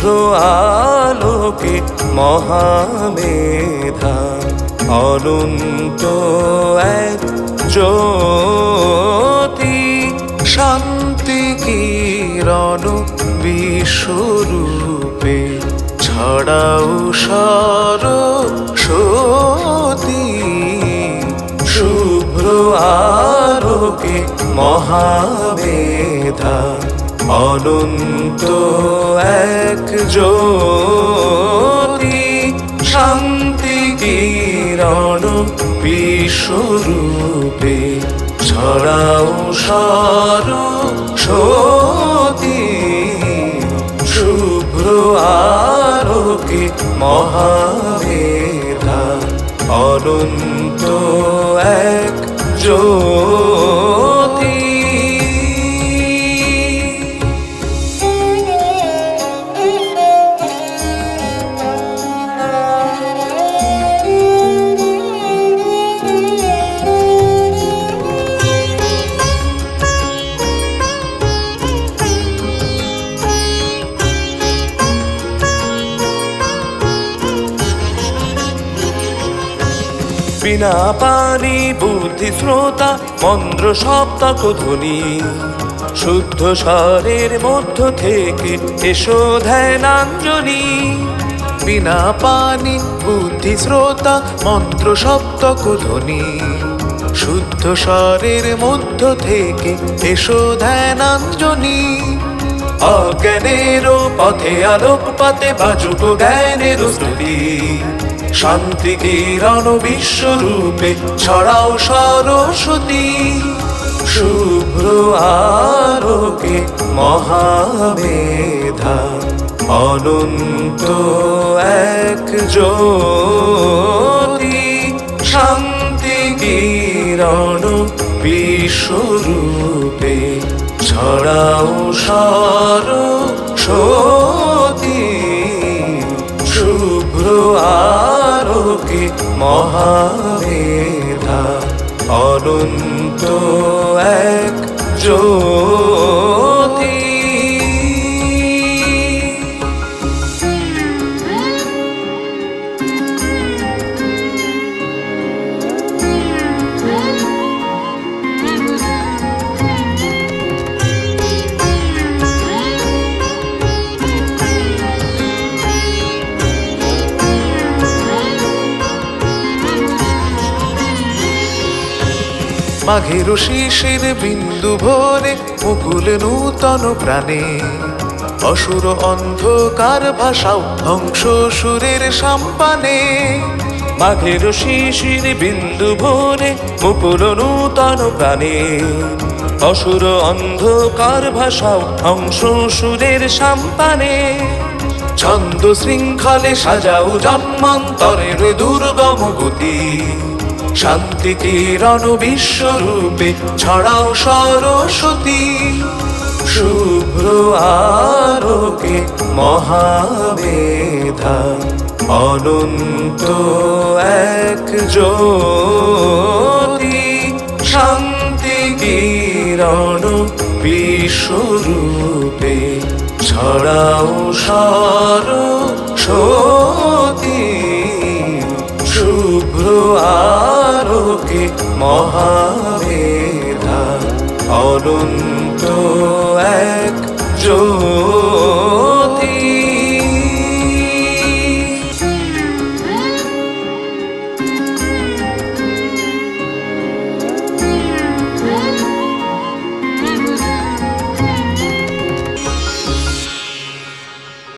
শুভ্র আলোকে মহামেধা, অনন্ত এক জ্যোতি, শান্তি কিরণ বিশ্বরূপে, ছড়াও সর সতী শুভ্র আলোকে মহামেধা, অনন্ত জ্যোতি শান্তি কিরণ বিশ্বরূপে ছড়াও সর সতী। শুভ্র আলোকে মহামেধা অনন্ত এক জ্যোতি। বিনা পানি, বুদ্ধি শ্রোতা মন্দ্র সপ্তক ধ্বনি শুদ্ধ স্বরের মধ্য থেকে এসো ধ্যানাঞ্জলি। বিনা পানি, বুদ্ধি শ্রোতা, মন্ত্র সপ্তক ধ্বনি শুদ্ধ স্বরের মধ্য থেকে এসো ধ্যানাঞ্জলি। অজ্ঞানের পথে আলোক পাতে বাজুক জ্ঞানের স্তুতি শান্তি কিরণ বিশ্বরূপে ছড়াও সরস্বতী। শুভ্র আলোকে মহামেধা, অনন্ত এক জ্যোতি। শান্তি কিরণ বিশ্বরূপে ছড়াও সর আলোকে মহামেধা অনন্ত এক জ্যোতি মাঘের শিশির বিন্দু ভরে মুকুল নূতন প্রাণে। অসুর অন্ধকার ভাষাও ধ্বংস সুরের সাম্পানে। মাঘের শিশির বিন্দু ভরে মুকুল নূতন প্রাণে। অসুর অন্ধকার ভাষাও ধ্বংস সুরের সাম্পানে। ছন্দ শৃঙ্খলে সাজাও জন্মান্তরের দুর্গম গতি। শান্তি কিরণ বিশ্বরূপে ছড়াও সরস্বতী। শুভ্র আলোকে মহামেধা, অনন্ত এক জ্যোতি। শান্তি কিরণ বিশ্বরূপে ছড়াও সরস্বতী। শুভ্র আলোকে মহামেধা অনন্ত এক জ্যোতি